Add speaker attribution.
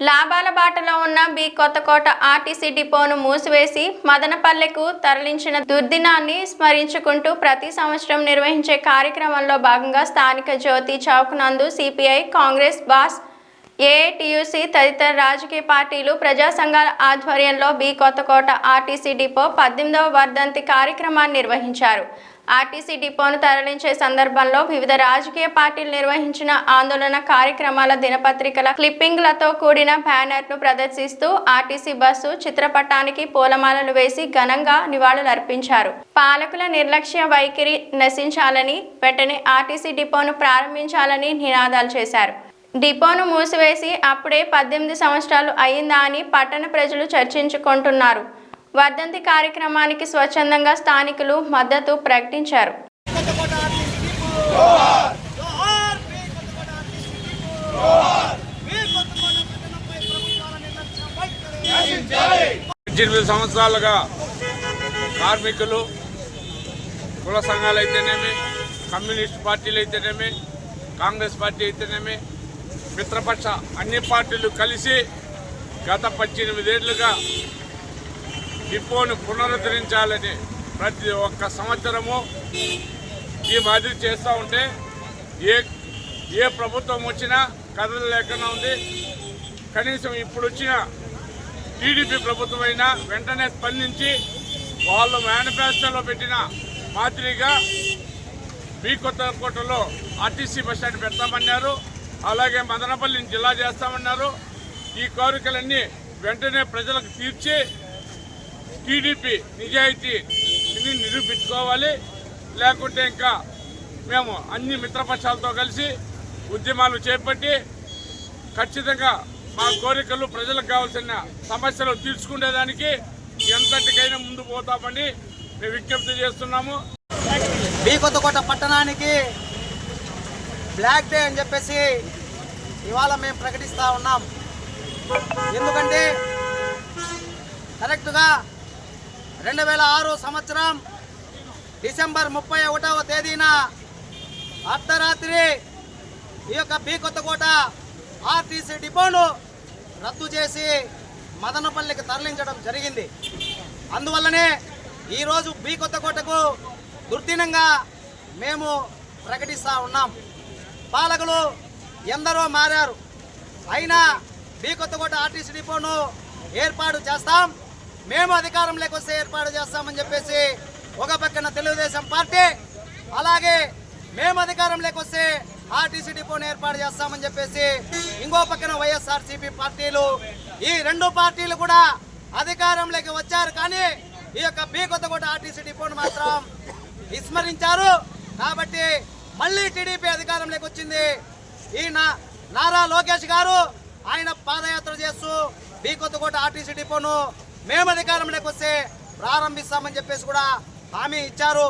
Speaker 1: లాభాల బాటలో ఉన్న బి కొత్తకోట ఆర్టీసీ డిపోను మూసివేసి మదనపల్లెకు తరలించిన దుర్దినాన్ని స్మరించుకుంటూ ప్రతి సంవత్సరం నిర్వహించే కార్యక్రమంలో భాగంగా స్థానిక జ్యోతి చౌక్ నందు సిపిఐ కాంగ్రెస్ బాస్ ఏఐటియుసి తదితర రాజకీయ పార్టీలు ప్రజా సంఘాల ఆధ్వర్యంలో బి కొత్తకోట ఆర్టీసీ డిపో పద్దెనిమిదవ వర్ధంతి కార్యక్రమాన్ని నిర్వహించారు. ఆర్టీసీ డిపోను తరలించే సందర్భంలో వివిధ రాజకీయ పార్టీలు నిర్వహించిన ఆందోళన కార్యక్రమాల దినపత్రికల క్లిప్పింగ్లతో కూడిన బ్యానర్ను ప్రదర్శిస్తూ ఆర్టీసీ బస్సు చిత్రపటానికి పూలమాలలు వేసి ఘనంగా నివాళులర్పించారు పాలకుల నిర్లక్ష్య వైఖరి నశించాలని వెంటనే ఆర్టీసీ డిపోను ప్రారంభించాలని నినాదాలు చేశారు. డిపోను మూసివేసి అప్పుడే పద్దెనిమిది సంవత్సరాలు అయిందా అని పట్టణ ప్రజలు చర్చించుకుంటున్నారు. వర్ధంతి కార్యక్రమానికి స్వచ్ఛందంగా స్థానికులు మద్దతు ప్రకటించారు.
Speaker 2: పద్దెనిమిది సంవత్సరాలుగా కార్మికులు కుల సంఘాలు అయితేనేమి కమ్యూనిస్ట్ పార్టీలు అయితేనేమి కాంగ్రెస్ పార్టీ అయితేనేమి మిత్రపక్ష అన్ని పార్టీలు కలిసి గత పద్దెనిమిదేళ్ళుగా డిపోను పునరుద్ధరించాలని ప్రతి ఒక్క సంవత్సరము ఈ మాదిరి చేస్తూ ఉంటే ఏ ఏ ప్రభుత్వం వచ్చినా కథలు లేకుండా ఉంది. కనీసం ఇప్పుడు వచ్చిన టీడీపీ ప్రభుత్వం అయినా వెంటనే స్పందించి వాళ్ళు మేనిఫెస్టోలో పెట్టిన మాదిరిగా బి కొత్తకోటలో ఆర్టీసీ బస్ స్టాండ్ పెడతామన్నారు. అలాగే మదనపల్లిని జిల్లా చేస్తామన్నారు. ఈ కోరికలన్నీ వెంటనే ప్రజలకు తీర్చి టీడీపీ నిజాయితీని నిరూపించుకోవాలి. లేకుంటే ఇంకా మేము అన్ని మిత్రపక్షాలతో కలిసి ఉద్యమాలు చేపట్టి ఖచ్చితంగా మా కోరికలు ప్రజలకు కావాల్సిన సమస్యలు తీర్చుకునేదానికి ఎంతటికైనా ముందు పోతామని మేము విజ్ఞప్తి చేస్తున్నాము.
Speaker 3: బీకొత్తకోట పట్టణానికి బ్లాక్ డే అని చెప్పేసి ఇవాళ మేము ప్రకటిస్తూ ఉన్నాం. ఎందుకంటే కరెక్ట్గా రెండు వేల ఆరు సంవత్సరం డిసెంబర్ ముప్పై ఒకటవ తేదీన అర్ధరాత్రి ఈ యొక్క బి కొత్తకోట ఆర్టీసీ డిపోను రద్దు చేసి మదనపల్లికి తరలించడం జరిగింది. అందువల్లనే ఈరోజు బి కొత్తకోటకు దుర్దినంగా మేము ప్రకటిస్తూ ఉన్నాం. పాలకులు ఎందరో మారారు. అయినా బి కొత్తకోట ఆర్టీసీ డిపోను ఏర్పాటు చేస్తాం. మేము అధికారంలోకి వస్తే ఏర్పాటు చేస్తామని చెప్పేసి ఒక పక్కన తెలుగుదేశం పార్టీ అలాగే మేము అధికారంలోకి వస్తే ఆర్టీసీ డిపోను ఏర్పాటు చేస్తామని చెప్పేసి ఇంకో పక్కన వైఎస్ఆర్సీపీ పార్టీలు ఈ రెండు పార్టీలు కూడా అధికారంలోకి వచ్చారు కానీ ఈ యొక్క బి కొత్తకోట ఆర్టీసీ డిపోను మాత్రం విస్మరించారు. కాబట్టి మళ్ళీ టీడీపీ అధికారంలోకి వచ్చింది. ఈ నారా లోకేష్ గారు ఆయన పాదయాత్ర చేస్తూ బి కొత్తకోట ఆర్టీసీ డిపోను మేము అధికారంలోకి వస్తే ప్రారంభిస్తామని చెప్పేసి కూడా హామీ ఇచ్చారు.